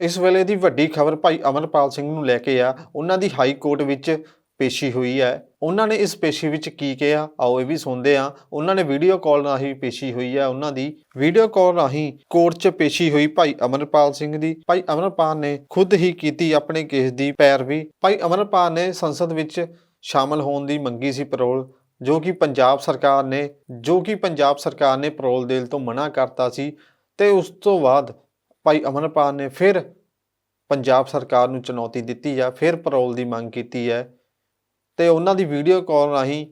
ਇਸ ਵੇਲੇ ਦੀ ਵੱਡੀ ਖਬਰ ਭਾਈ ਅਮਰਪਾਲ ਸਿੰਘ ਨੂੰ ਲੈ ਕੇ ਆ, ਉਹਨਾਂ ਦੀ ਹਾਈ ਕੋਰਟ ਵਿੱਚ ਪੇਸ਼ੀ ਹੋਈ ਹੈ। ਉਹਨਾਂ ਨੇ ਇਸ ਪੇਸ਼ੀ ਵਿੱਚ ਕੀ ਕਿਹਾ? ਆਓ ਇਹ ਵੀ ਸੁਣਦੇ ਆ ਉਹਨਾਂ ਨੇ ਵੀਡੀਓ ਕਾਲ ਰਾਹੀਂ ਪੇਸ਼ੀ ਹੋਈ ਹੈ। ਉਹਨਾਂ ਦੀ ਵੀਡੀਓ ਕਾਲ ਰਾਹੀਂ ਕੋਰਟ 'ਚ ਪੇਸ਼ੀ ਹੋਈ ਭਾਈ ਅਮਰਪਾਲ ਸਿੰਘ ਦੀ। ਭਾਈ ਅਮਰਪਾਲ ਨੇ ਖੁਦ ਹੀ ਕੀਤੀ ਆਪਣੇ ਕੇਸ ਦੀ ਪੈਰਵੀ। ਭਾਈ ਅਮਰਪਾਲ ਨੇ ਸੰਸਦ ਵਿੱਚ ਸ਼ਾਮਲ ਹੋਣ ਦੀ ਮੰਗੀ ਸੀ ਪੈਰੋਲ ਜੋ ਕਿ ਪੰਜਾਬ ਸਰਕਾਰ ਨੇ ਜੋ ਕਿ ਪੰਜਾਬ ਸਰਕਾਰ ਨੇ ਪੈਰੋਲ ਦੇਣ ਤੋਂ ਮਨਾ ਕਰਤਾ ਸੀ। ਤੇ ਉਸ ਤੋਂ ਬਾਅਦ ਭਾਈ ਅਮਰਪਾਲ ਨੇ ਫਿਰ ਪੰਜਾਬ ਸਰਕਾਰ ਨੂੰ ਚੁਣੌਤੀ ਦਿੱਤੀ ਹੈ ਫਿਰ ਪੈਰੋਲ ਦੀ ਮੰਗ ਕੀਤੀ ਹੈ ਤੇ ਉਹਨਾਂ ਦੀ ਵੀਡੀਓ ਕਾਲ ਰਾਹੀਂ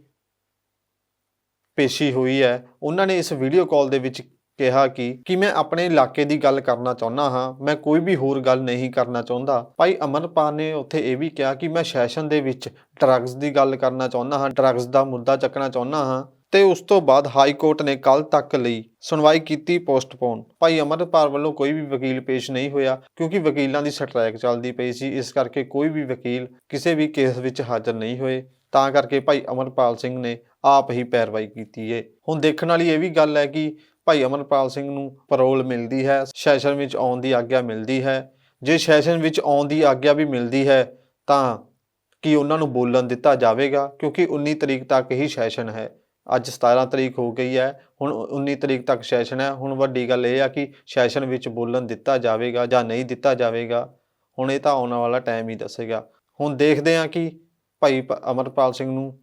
ਪੇਸ਼ੀ ਹੋਈ ਹੈ ਉਹਨਾਂ ਨੇ ਇਸ ਵੀਡੀਓ ਕਾਲ ਦੇ ਵਿੱਚ ਕਿਹਾ ਕਿ ਕਿ ਮੈਂ ਆਪਣੇ ਇਲਾਕੇ ਦੀ ਗੱਲ ਕਰਨਾ ਚਾਹੁੰਦਾ ਹਾਂ, ਮੈਂ ਕੋਈ ਵੀ ਹੋਰ ਗੱਲ ਨਹੀਂ ਕਰਨਾ ਚਾਹੁੰਦਾ। ਭਾਈ ਅਮਨਪਾਲ ਨੇ ਉੱਥੇ ਇਹ ਵੀ ਕਿਹਾ ਕਿ ਮੈਂ ਸੈਸ਼ਨ ਦੇ ਵਿੱਚ ਡਰੱਗਸ ਦੀ ਗੱਲ ਕਰਨਾ ਚਾਹੁੰਦਾ ਹਾਂ ਡਰੱਗਸ ਦਾ ਮੁੱਦਾ ਚੱਕਣਾ ਚਾਹੁੰਦਾ ਹਾਂ। ਤੇ ਉਸ ਤੋਂ ਬਾਅਦ ਹਾਈ ਕੋਰਟ ਨੇ ਕੱਲ ਤੱਕ ਲਈ ਸੁਣਵਾਈ ਕੀਤੀ ਪੋਸਟਪੋਨ। ਭਾਈ ਅਮਰਪਾਲ ਵੱਲੋਂ ਕੋਈ ਵੀ ਵਕੀਲ ਪੇਸ਼ ਨਹੀਂ ਹੋਇਆ, ਕਿਉਂਕਿ ਵਕੀਲਾਂ ਦੀ ਸਟ੍ਰਾਈਕ ਚੱਲਦੀ ਪਈ ਸੀ, ਇਸ ਕਰਕੇ ਕੋਈ ਵੀ ਵਕੀਲ ਕਿਸੇ ਵੀ ਕੇਸ ਵਿੱਚ ਹਾਜ਼ਰ ਨਹੀਂ ਹੋਏ। ਤਾਂ ਕਰਕੇ ਭਾਈ ਅਮਰਪਾਲ ਸਿੰਘ ਨੇ ਆਪ ਹੀ ਪੈਰਵਾਈ ਕੀਤੀ ਏ। ਹੁਣ ਦੇਖਣ ਵਾਲੀ ਇਹ ਵੀ ਗੱਲ ਹੈ ਕਿ ਭਾਈ ਅਮਰਪਾਲ ਸਿੰਘ ਨੂੰ ਪਰੋਲ ਮਿਲਦੀ ਹੈ, ਸੈਸ਼ਨ ਵਿੱਚ ਆਉਣ ਦੀ ਆਗਿਆ ਮਿਲਦੀ ਹੈ। ਜੇ ਸੈਸ਼ਨ ਵਿੱਚ ਆਉਣ ਦੀ ਆਗਿਆ ਵੀ ਮਿਲਦੀ ਹੈ, ਤਾਂ ਕੀ ਉਹਨਾਂ ਨੂੰ ਬੋਲਣ ਦਿੱਤਾ ਜਾਵੇਗਾ? ਕਿਉਂਕਿ 19 ਤਰੀਕ ਤੱਕ ਹੀ ਸੈਸ਼ਨ ਹੈ। ਅੱਜ 17 ਤਰੀਕ ਹੋ ਗਈ ਹੈ, ਹੁਣ 19 ਤਰੀਕ ਤੱਕ ਸੈਸ਼ਨ ਹੈ। ਹੁਣ ਵੱਡੀ ਗੱਲ ਇਹ ਆ ਕਿ ਸੈਸ਼ਨ ਵਿੱਚ ਬੋਲਣ ਦਿੱਤਾ ਜਾਵੇਗਾ ਜਾਂ ਨਹੀਂ ਦਿੱਤਾ ਜਾਵੇਗਾ, ਹੁਣ ਇਹ ਤਾਂ ਆਉਣ ਵਾਲਾ ਟਾਈਮ ਹੀ ਦੱਸੇਗਾ। ਹੁਣ ਦੇਖਦੇ ਹਾਂ ਕਿ ਭਾਈ ਪ- ਅਮਰਪਾਲ ਸਿੰਘ ਨੂੰ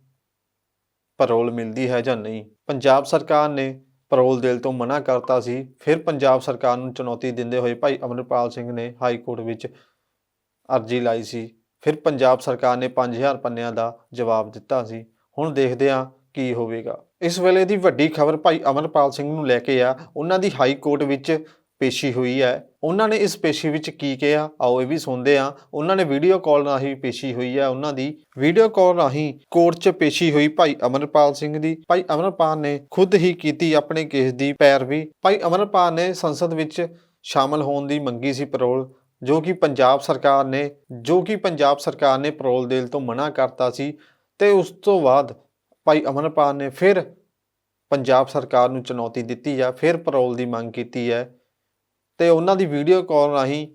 ਪੈਰੋਲ ਮਿਲਦੀ ਹੈ ਜਾਂ ਨਹੀਂ। ਪੰਜਾਬ ਸਰਕਾਰ ਨੇ ਪੈਰੋਲ ਦੇਣ ਤੋਂ ਮਨਾ ਕਰਤਾ ਸੀ। ਫਿਰ ਪੰਜਾਬ ਸਰਕਾਰ ਨੂੰ ਚੁਣੌਤੀ ਦਿੰਦੇ ਹੋਏ ਭਾਈ ਅਮਰਪਾਲ ਸਿੰਘ ਨੇ ਹਾਈ ਕੋਰਟ ਵਿੱਚ ਅਰਜ਼ੀ ਲਾਈ ਸੀ। ਫਿਰ ਪੰਜਾਬ ਸਰਕਾਰ ਨੇ 5000 ਪੰਨਿਆਂ ਦਾ ਜਵਾਬ ਦਿੱਤਾ ਸੀ। ਹੁਣ ਦੇਖਦੇ ਹਾਂ ਕੀ ਹੋਵੇਗਾ? ਇਸ ਵੇਲੇ ਦੀ ਵੱਡੀ ਖਬਰ ਭਾਈ ਅਮਰਪਾਲ ਸਿੰਘ ਨੂੰ ਲੈ ਕੇ ਆ। ਉਹਨਾਂ ਦੀ ਹਾਈ ਕੋਰਟ ਵਿੱਚ ਪੇਸ਼ੀ ਹੋਈ ਹੈ। ਉਹਨਾਂ ਨੇ ਇਸ ਪੇਸ਼ੀ ਵਿੱਚ ਕੀ ਕਿਹਾ? ਆਓ ਇਹ ਵੀ ਸੁਣਦੇ ਆ ਉਹਨਾਂ ਨੇ ਵੀਡੀਓ ਕਾਲ ਰਾਹੀਂ ਪੇਸ਼ੀ ਹੋਈ ਹੈ। ਉਹਨਾਂ ਦੀ ਵੀਡੀਓ ਕਾਲ ਰਾਹੀਂ ਕੋਰਟ 'ਚ ਪੇਸ਼ੀ ਹੋਈ ਭਾਈ ਅਮਰਪਾਲ ਸਿੰਘ ਦੀ। ਭਾਈ ਅਮਰਪਾਲ ਨੇ ਖੁਦ ਹੀ ਕੀਤੀ ਆਪਣੇ ਕੇਸ ਦੀ ਪੈਰਵੀ। ਭਾਈ ਅਮਰਪਾਲ ਨੇ ਸੰਸਦ ਵਿੱਚ ਸ਼ਾਮਲ ਹੋਣ ਦੀ ਮੰਗੀ ਸੀ ਪੈਰੋਲ ਜੋ ਕਿ ਪੰਜਾਬ ਸਰਕਾਰ ਨੇ ਜੋ ਕਿ ਪੰਜਾਬ ਸਰਕਾਰ ਨੇ ਪੈਰੋਲ ਦੇਣ ਤੋਂ ਮਨਾ ਕਰਤਾ ਸੀ। ਤੇ ਉਸ ਤੋਂ ਬਾਅਦ ਭਾਈ ਅਮਰਪਾਲ ਨੇ ਫਿਰ ਪੰਜਾਬ ਸਰਕਾਰ ਨੂੰ ਚੁਣੌਤੀ ਦਿੱਤੀ ਹੈ ਫਿਰ ਪੈਰੋਲ ਦੀ ਮੰਗ ਕੀਤੀ ਹੈ ਤੇ ਉਹਨਾਂ ਦੀ ਵੀਡੀਓ ਕਾਲ ਰਾਹੀਂ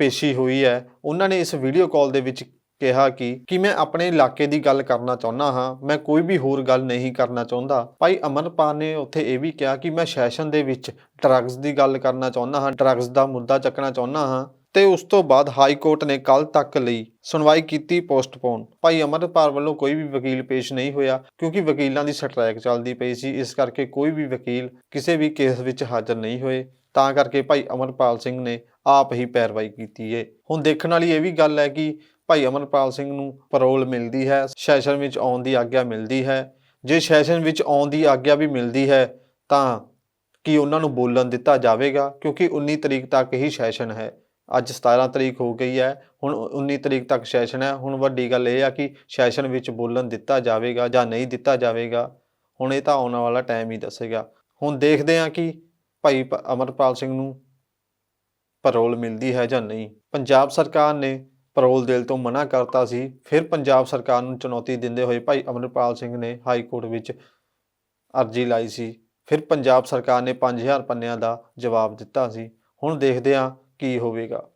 ਪੇਸ਼ੀ ਹੋਈ ਹੈ ਉਹਨਾਂ ਨੇ ਇਸ ਵੀਡੀਓ ਕਾਲ ਦੇ ਵਿੱਚ ਕਿਹਾ ਕਿ ਕਿ ਮੈਂ ਆਪਣੇ ਇਲਾਕੇ ਦੀ ਗੱਲ ਕਰਨਾ ਚਾਹੁੰਦਾ ਹਾਂ, ਮੈਂ ਕੋਈ ਵੀ ਹੋਰ ਗੱਲ ਨਹੀਂ ਕਰਨਾ ਚਾਹੁੰਦਾ। ਭਾਈ ਅਮਨਪਾਲ ਨੇ ਉੱਥੇ ਇਹ ਵੀ ਕਿਹਾ ਕਿ ਮੈਂ ਸੈਸ਼ਨ ਦੇ ਵਿੱਚ ਡਰੱਗਸ ਦੀ ਗੱਲ ਕਰਨਾ ਚਾਹੁੰਦਾ ਹਾਂ ਡਰੱਗਸ ਦਾ ਮੁੱਦਾ ਚੱਕਣਾ ਚਾਹੁੰਦਾ ਹਾਂ। ਤੇ ਉਸ ਤੋਂ ਬਾਅਦ ਹਾਈ ਕੋਰਟ ਨੇ ਕੱਲ ਤੱਕ ਲਈ ਸੁਣਵਾਈ ਕੀਤੀ ਪੋਸਟਪੋਨ। ਭਾਈ ਅਮਰਪਾਲ ਵੱਲੋਂ ਕੋਈ ਵੀ ਵਕੀਲ ਪੇਸ਼ ਨਹੀਂ ਹੋਇਆ, ਕਿਉਂਕਿ ਵਕੀਲਾਂ ਦੀ ਸਟ੍ਰਾਈਕ ਚੱਲਦੀ ਪਈ ਸੀ, ਇਸ ਕਰਕੇ ਕੋਈ ਵੀ ਵਕੀਲ ਕਿਸੇ ਵੀ ਕੇਸ ਵਿੱਚ ਹਾਜ਼ਰ ਨਹੀਂ ਹੋਏ। ਤਾਂ ਕਰਕੇ ਭਾਈ ਅਮਰਪਾਲ ਸਿੰਘ ਨੇ ਆਪ ਹੀ ਪੈਰਵਾਈ ਕੀਤੀ ਏ। ਹੁਣ ਦੇਖਣ ਵਾਲੀ ਇਹ ਵੀ ਗੱਲ ਹੈ ਕਿ ਭਾਈ ਅਮਰਪਾਲ ਸਿੰਘ ਨੂੰ ਪਰੋਲ ਮਿਲਦੀ ਹੈ, ਸੈਸ਼ਨ ਵਿੱਚ ਆਉਣ ਦੀ ਆਗਿਆ ਮਿਲਦੀ ਹੈ। ਜੇ ਸੈਸ਼ਨ ਵਿੱਚ ਆਉਣ ਦੀ ਆਗਿਆ ਵੀ ਮਿਲਦੀ ਹੈ, ਤਾਂ ਕੀ ਉਹਨਾਂ ਨੂੰ ਬੋਲਣ ਦਿੱਤਾ ਜਾਵੇਗਾ? ਕਿਉਂਕਿ 19 ਤਰੀਕ ਤੱਕ ਹੀ ਸੈਸ਼ਨ ਹੈ। ਅੱਜ 17 ਤਰੀਕ ਹੋ ਗਈ ਹੈ, ਹੁਣ 19 ਤਰੀਕ ਤੱਕ ਸੈਸ਼ਨ ਹੈ। ਹੁਣ ਵੱਡੀ ਗੱਲ ਇਹ ਆ ਕਿ ਸੈਸ਼ਨ ਵਿੱਚ ਬੋਲਣ ਦਿੱਤਾ ਜਾਵੇਗਾ ਜਾਂ ਨਹੀਂ ਦਿੱਤਾ ਜਾਵੇਗਾ, ਹੁਣ ਇਹ ਤਾਂ ਆਉਣ ਵਾਲਾ ਟਾਈਮ ਹੀ ਦੱਸੇਗਾ। ਹੁਣ ਦੇਖਦੇ ਹਾਂ ਕਿ ਭਾਈ ਪ- ਅਮਰਪਾਲ ਸਿੰਘ ਨੂੰ ਪੈਰੋਲ ਮਿਲਦੀ ਹੈ ਜਾਂ ਨਹੀਂ। ਪੰਜਾਬ ਸਰਕਾਰ ਨੇ ਪੈਰੋਲ ਦੇਣ ਤੋਂ ਮਨਾ ਕਰਤਾ ਸੀ, ਫਿਰ ਪੰਜਾਬ ਸਰਕਾਰ ਨੂੰ ਚੁਣੌਤੀ ਦਿੰਦੇ ਹੋਏ ਭਾਈ ਅਮਰਪਾਲ ਸਿੰਘ ਨੇ ਹਾਈ ਕੋਰਟ ਵਿੱਚ ਅਰਜ਼ੀ ਲਾਈ ਸੀ। ਫਿਰ ਪੰਜਾਬ ਸਰਕਾਰ ਨੇ 5000 ਪੰਨਿਆਂ ਦਾ ਜਵਾਬ ਦਿੱਤਾ ਸੀ। ਹੁਣ ਦੇਖਦੇ ਹਾਂ ਕੀ ਹੋਵੇਗਾ?